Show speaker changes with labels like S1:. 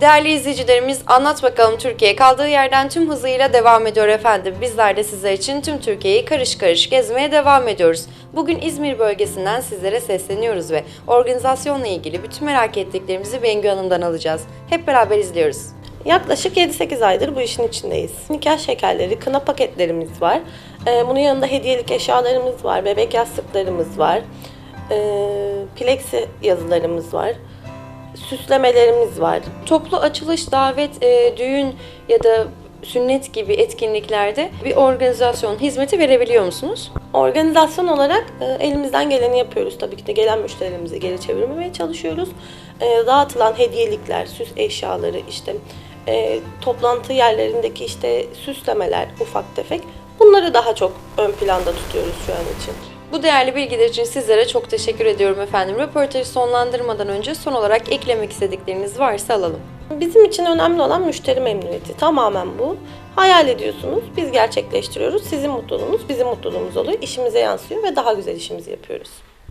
S1: Değerli izleyicilerimiz Anlat Bakalım Türkiye kaldığı yerden tüm hızıyla devam ediyor efendim. Bizler de sizler için tüm Türkiye'yi karış karış gezmeye devam ediyoruz. Bugün İzmir bölgesinden sizlere sesleniyoruz ve organizasyonla ilgili bütün merak ettiklerimizi Bengü Hanım'dan alacağız. Hep beraber izliyoruz.
S2: Yaklaşık 7-8 aydır bu işin içindeyiz. Nikah şekerleri, kına paketlerimiz var. Ee, bunun yanında hediyelik eşyalarımız var, bebek yastıklarımız var. Ee, plexi yazılarımız var. Süslemelerimiz var.
S1: Toplu açılış, davet, e, düğün ya da sünnet gibi etkinliklerde bir organizasyon hizmeti verebiliyor musunuz?
S2: Organizasyon olarak e, elimizden geleni yapıyoruz. Tabii ki de gelen müşterilerimizi geri çevirmemeye çalışıyoruz. E, dağıtılan hediyelikler, süs eşyaları, işte e, toplantı yerlerindeki işte süslemeler, ufak tefek bunları daha çok ön planda tutuyoruz şu an için.
S1: Bu değerli bilgiler için sizlere çok teşekkür ediyorum efendim. Röportajı sonlandırmadan önce son olarak eklemek istedikleriniz varsa alalım.
S2: Bizim için önemli olan müşteri memnuniyeti. Tamamen bu. Hayal ediyorsunuz, biz gerçekleştiriyoruz. Sizin mutluluğunuz bizim mutluluğumuz oluyor. İşimize yansıyor ve daha güzel işimizi yapıyoruz.